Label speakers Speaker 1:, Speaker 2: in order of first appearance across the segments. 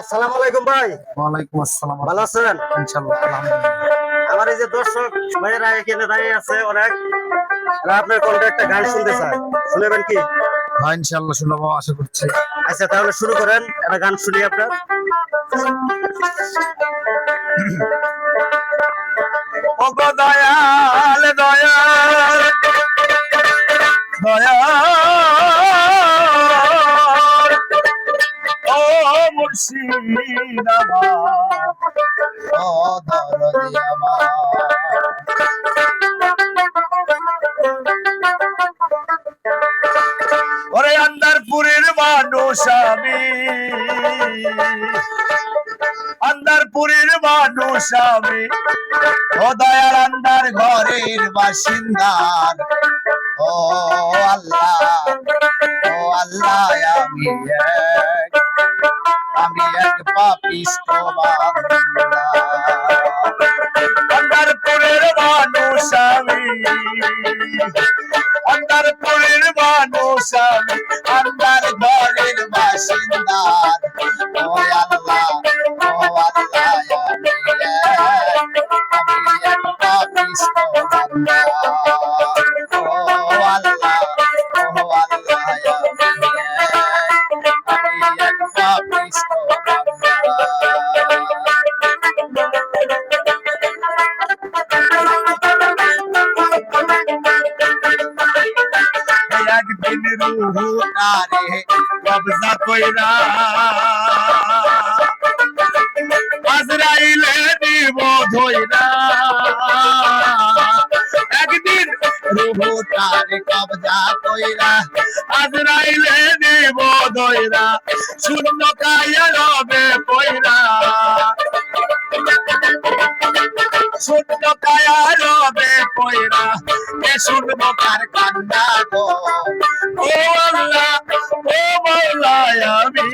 Speaker 1: আসসালামু আলাইকুম ভাই।
Speaker 2: ওয়ালাইকুম আসসালাম।
Speaker 1: ভালো আছেন?
Speaker 2: ইনশাআল্লাহ আলহামদুলিল্লাহ।
Speaker 1: আমার এই যে দর্শক ভাইয়েরা এখানে দাঁড়িয়ে আছে অনেক। এরা আপনার কোনটা একটা গান শুনতে চায়। শুনেবেন কি?
Speaker 2: হ্যাঁ ইনশাআল্লাহ শুনব আশা করছি।
Speaker 1: আচ্ছা তাহলে শুরু করেন। একটা গান শুনি আপনার।
Speaker 2: ওগো ওরে আন্দারপুরের মানুষ আমি। আন্দারপুরের মানুষ আমি। ও দয়াল আন্দার ঘরের বাসিন্দার। ও আল্লাহ ও আল্লাহ আমি। আমি এক পাপিষ্ট বান্দা। আন্দারপুরের মানুষ আমি। আন্দারপুরের মানুষ আমি। আন্দার ঘরের বাসিন্দার ও আল্লাহ ও আল্লাহ আমি এক পাপিষ্ট তারে কবজা কইরা আজরাইলে দিব ধইরা একদিন রুহু তারে কবজা কইরা আজরাইলে দিব ধইরা শূন্য কায়া রবে কইরা শূন্য কায়া রবে কইরা এ শুনব কার কান্না গো। ও আল্লাহ ও এক আমি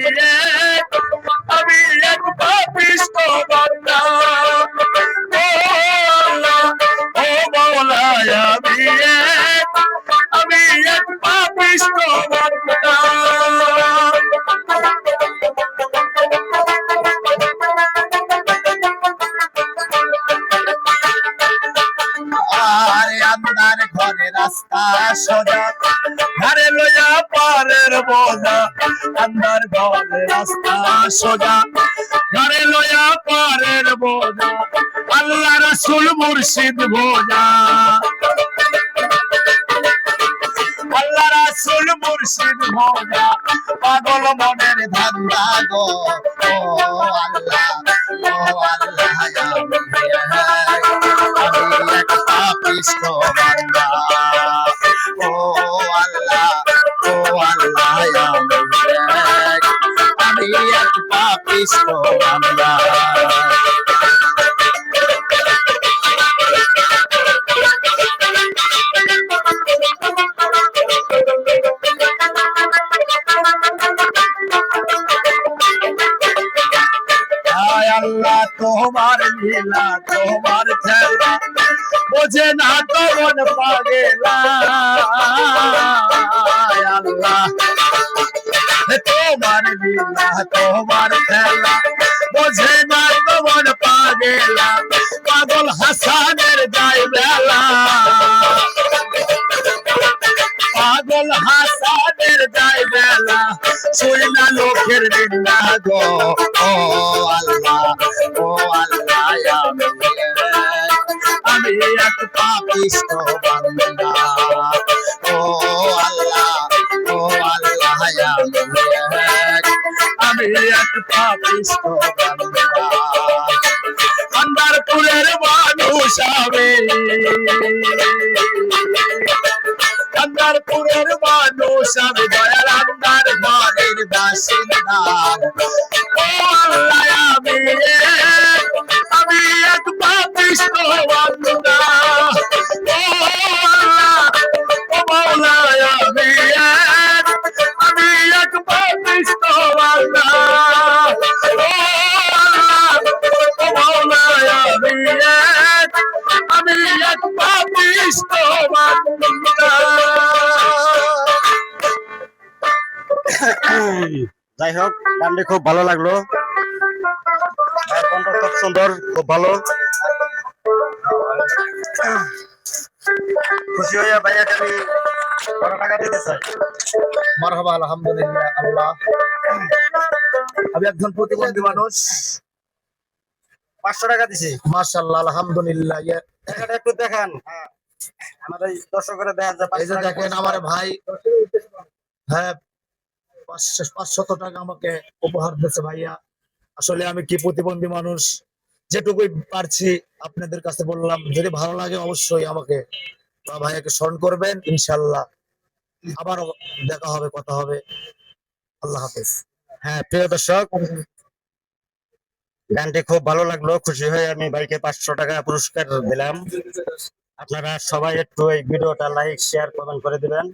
Speaker 2: রাস্তা সোজা। ঘরে লইয়া পারের বোঝা। আন্দার ঘরে রাস্তা সোজা। ঘরে লইয়া পারের বোঝা। আল্লাহ রাসূল মুর্শিদ ভোজা। আল্লাহ রাসূল মুর্শিদ ভোজা। পাগল মনের ধান্দা গো। ও আল্লাহ ও আল্লাহ আমি এক পাপিষ্ট পাপিষ্ট বান্দা আল্লাহ তোমার লীলা তোমার খেলা বোঝে না তোমার পাগেলা। লীলা তোমার খেলা। বোঝে না তোমার পাগেলা। পাগল হাসানের যাই বেলা। পাগল হাসানের যাই বেলা। শুই না লোকের নিন্দা গো। ও আল্লাহ ও আল্লাহ আমি এক পাপিষ্ট বান্দা। বান্দা আন্দারপুরের মানুষ আমি আন্দারপুরের মানুষ আমি দয়াল আন্দার ঘরের বাসিন্দার
Speaker 1: যাই হোক গানটি খুব ভালো লাগল। খুব সুন্দর খুব ভালো। খুশি হইয়া ভাইয়াকে আমি কত টাকা দিতে চাই?
Speaker 2: মারহাবা আলহামদুলিল্লাহ আল্লাহ। আমি একজন প্রতিবন্ধী মানুষ।
Speaker 1: পাঁচশো টাকা দিছি।
Speaker 2: মাশাআল্লাহ আলহামদুলিল্লাহ ইয়ে-
Speaker 1: টাকাটা একটু দেখান হ্যাঁ। আমাদের দর্শকরা দেখা যায়
Speaker 2: দেখেন আমার ভাই। হ্যাঁ পাঁচশত টাকা আমাকে উপহার দিয়েছে ভাইয়া। আসলে আমি কি প্রতিবন্ধী মানুষ? যেটুকুই পারছি আপনাদের কাছে বললাম, যদি ভালো লাগে অবশ্যই আমাকে বা ভাইয়াকে স্মরণ করবেন, ইনশাল্লাহ। আবারও দেখা হবে, কথা হবে। আল্লাহ হাফিজ।
Speaker 1: হ্যাঁ প্রিয় দর্শক, গানটি খুব ভালো লাগল, খুশি হয়ে আমি ভাইকে পাঁচশো টাকা পুরস্কার দিলাম। আপনারা সবাই একটু এই ভিডিওটা লাইক শেয়ার কমেন্ট করে দিবেন।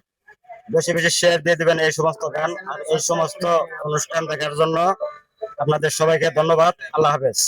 Speaker 1: বেশি বেশি শেয়ার দিয়ে দিবেন এই সমস্ত গান আর এই সমস্ত অনুষ্ঠান দেখার জন্য আপনাদের সবাইকে ধন্যবাদ। আল্লাহ হাফেজ।